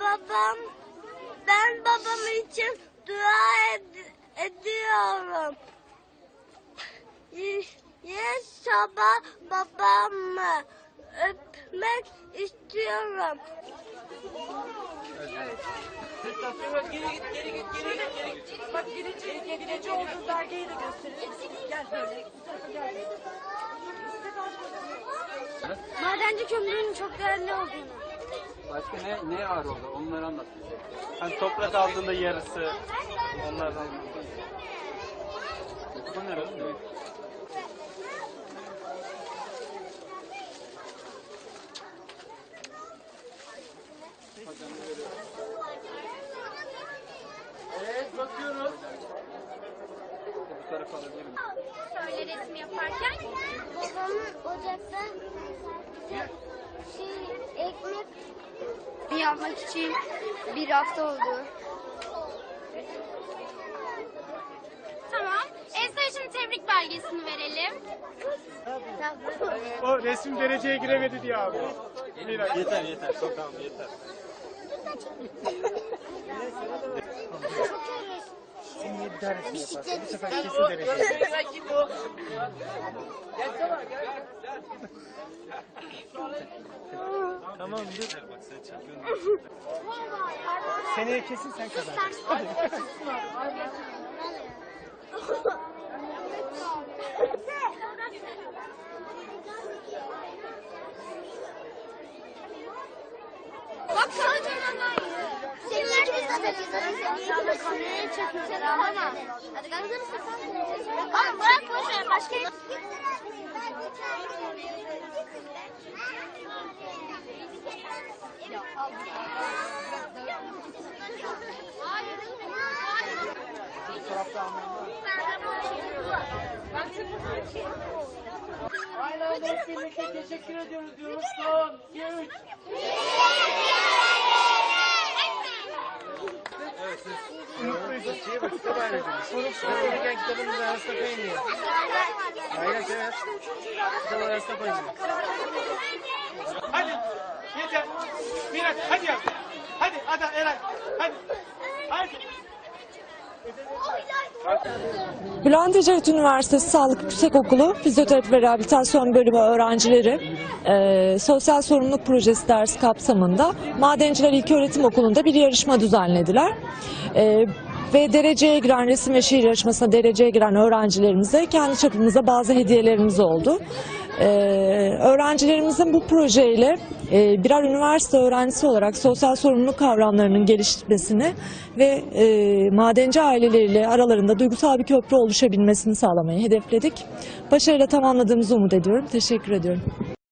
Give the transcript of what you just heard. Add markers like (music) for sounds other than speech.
Babam, ben babam için dua ed- ediyorum. Y- Yes sabah babamı öpmek istiyorum. Madenci kömürün çok değerli olduğunu. Başka ne ne var orada? Onları anlat bize. Hani toprak altında yarısı. Onlardan. Bu ne oğlum? Evet bakıyoruz. Bu tarafa alabilirim. Böyle resim yaparken Babamın ocakta şey, ekmek yapmak için bir hafta oldu. Tamam. Esra için tebrik belgesini verelim. O resim dereceye giremedi diye abi. Yeter yeter. Tamam yeter. (laughs) Daha resim yaparsın? Bu sefer kesin derece. Tamam dur. Seneye kesin sen kazanacaksın. Bak kocaman Senin Tamam bırak boş ver başka Aynen ben size teşekkür ediyoruz diyoruz. Son 3 siz? Mutluyduk. İyi vakit de ayrıldınız. Ben verirken kitabınızı arasına koyun diye. Hayır evet. Kitabı arasına koyun diye. Hadi. Yeter. Miraç hadi yavrum. Hadi Ada Eray. Hadi. Hadi. Bülent Ecevit Üniversitesi Sağlık Yüksekokulu Fizyoterapi ve Rehabilitasyon Bölümü öğrencileri e, Sosyal Sorumluluk Projesi dersi kapsamında Madenciler İlköğretim Okulu'nda bir yarışma düzenlediler. E, ve dereceye giren resim ve şiir yarışmasına dereceye giren öğrencilerimize kendi çapımızda bazı hediyelerimiz oldu. E, öğrencilerimizin bu projeyle e, birer üniversite öğrencisi olarak sosyal sorumluluk kavramlarının gelişmesini ve e, madenci aileleriyle aralarında duygusal bir köprü oluşabilmesini sağlamayı hedefledik. Başarıyla tamamladığımızı umut ediyorum. Teşekkür ediyorum.